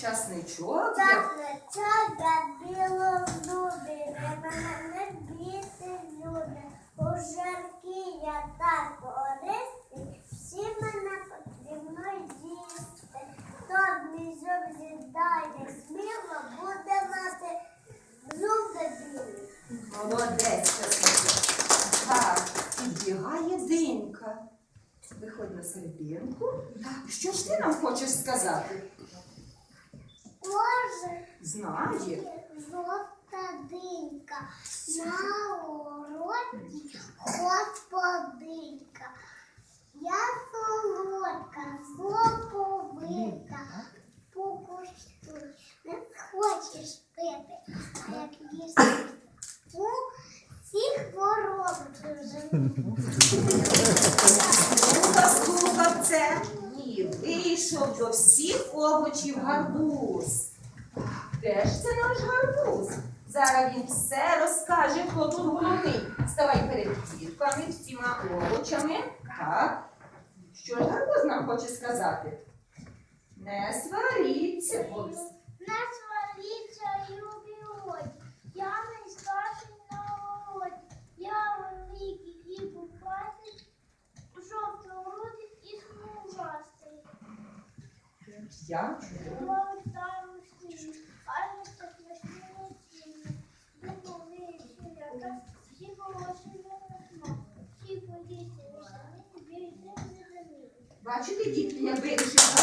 Часничок є. Чага біло не мене не біти люди. У жаркі я так корисний, всі мене потрібно їсти. Хто мій зуб з'їдає сміло, буде мати зуби білі. Молодець, часничок. Так, підбігає динька. Виходь на серединку. Що ж ти нам хочеш сказати? Кожен Знає. жовта динька, на уроці господинка. Я солодка, соповита, покуштуй, не хочеш пити, а як їсти, у всіх хвороб вже. Слухав, слухав це вийшов до всіх овочів гарбуз. Де ж це наш гарбуз? Зараз він все розкаже, хто тут головний. Ставай перед дітками, всіма овочами. Так. Що ж гарбуз нам хоче сказати? Не сваріться. Заміли. Бачите, діти, я вирішив